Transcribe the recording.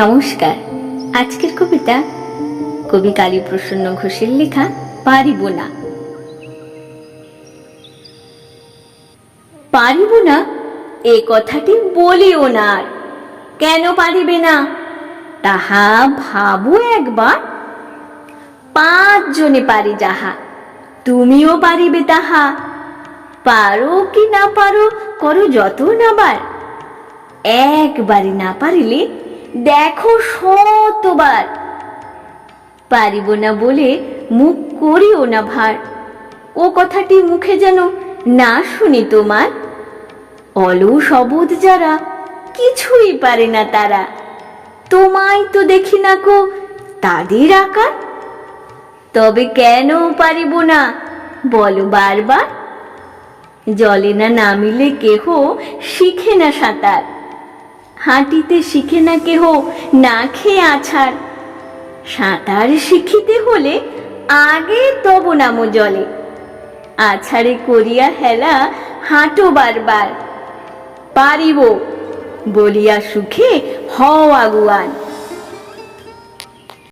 নমস্কার। আজকের কবিতা কবি কালীপ্রসন্ন ঘোষের লেখা পারিব না। পারিব না? এ কথাটি বলিও না আর। কেন পারিবে না? তাহা ভাবো একবার। পাঁচ জনে পারি যাহা, তুমিও পারিবে তাহা। পারো কি না পারো, করো যত নাবার। একবারে না পারিলে দেখো শতবার। পারিব না বলে মুখ করিও না ভার। ও কথাটি মুখে যেন না শুনি তোমার। অলস অবোধ যারা, কিছুই পারে না তারা। তোমায় তো দেখি না কো তাদের আকার। তবে কেন পারিব না, বলো বারবার। জলে না নামিলে কেহ শিখে না সাঁতার। হাঁটিতে শিখে না কেহ না খেয়ে আছার সাঁতার শিখিতে হলে আগে তব নাম জলে। আছাড়ে করিয়া হেলা হাঁটো বারবার। পারিব বলিয়া সুখে হও আগুয়ান।